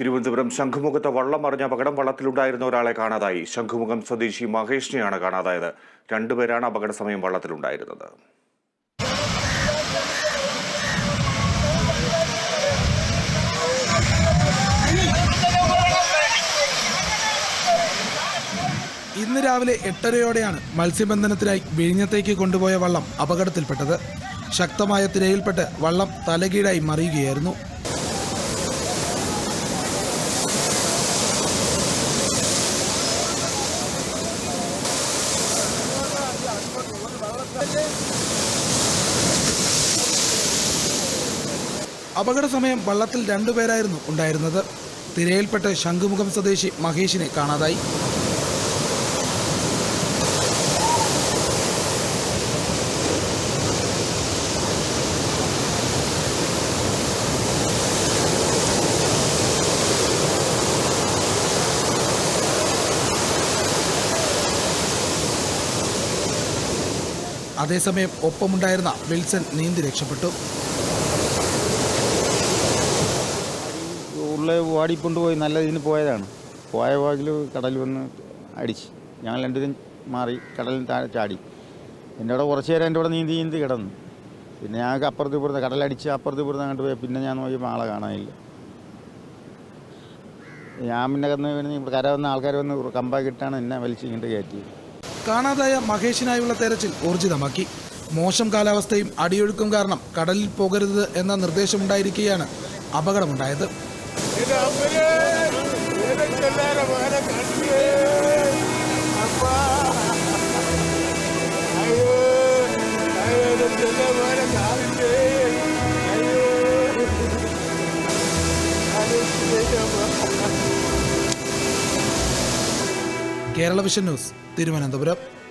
തിരുവനന്തപുരം ശംഖുമുഖത്ത് വള്ളം മറിഞ്ഞ അപകടം വള്ളത്തിലുണ്ടായിരുന്ന ഒരാളെ കാണാതായി. ശംഖുമുഖം സ്വദേശി മഹേഷിനെയാണ് കാണാതായത്. രണ്ടുപേരാണ് അപകട സമയം വള്ളത്തിലുണ്ടായിരുന്നത്. ഇന്ന് രാവിലെ എട്ടരയോടെയാണ് മത്സ്യബന്ധനത്തിനായി വിഴിഞ്ഞത്തേക്ക് കൊണ്ടുപോയ വള്ളം അപകടത്തിൽപ്പെട്ടത്. ശക്തമായ തിരയിൽപ്പെട്ട് വള്ളം തലകീഴായി മറിയുകയായിരുന്നു. അപകട സമയം വള്ളത്തിൽ രണ്ടുപേരായിരുന്നു ഉണ്ടായിരുന്നത്. തിരയിൽപ്പെട്ട് ശംഖുമുഖം സ്വദേശി മഹേഷിനെ കാണാതായി. അതേസമയം ഒപ്പമുണ്ടായിരുന്ന വിൽസൺ നീന്തി രക്ഷപ്പെട്ടു. ഉള്ള ഓടിക്കൊണ്ടുപോയി നല്ല ഇതിന് പോയതാണ്. പോയ വാക്കിൽ കടൽ വന്ന് അടിച്ച്. ഞങ്ങൾ രണ്ടുപേരും മാറി കടലിൽ താഴെ ചാടി. എന്റെ അവിടെ കുറച്ച് നേരം എന്റെ അവിടെ നീന്തി നീന്തി കിടന്നു. പിന്നെ ഞങ്ങൾക്ക് അപ്പുറത്ത് ഇപ്പുറത്ത് കടലടിച്ച് അപ്പുറത്ത് ഇപ്പുറത്ത് അങ്ങോട്ട് പോയി. പിന്നെ ഞാൻ നോക്കിയപ്പോൾ ആളെ കാണാനില്ല. ഞാൻ പിന്നെ കന്ന് ഇവിടെ കര വന്ന ആൾക്കാർ വന്ന് കമ്പാക്കിട്ടാണ് എന്നെ വലിച്ച് ഇങ്ങോട്ട് കയറ്റിയത് കാണാതായ മഹേഷിനായുള്ള തെരച്ചിൽ ഊർജിതമാക്കി. മോശം കാലാവസ്ഥയും അടിയൊഴുക്കും കാരണം കടലിൽ പോകരുത് എന്ന നിർദ്ദേശമുണ്ടായിരിക്കെയാണ് അപകടമുണ്ടായത്. Kerala vision news. തിരുവനന്തപുരം.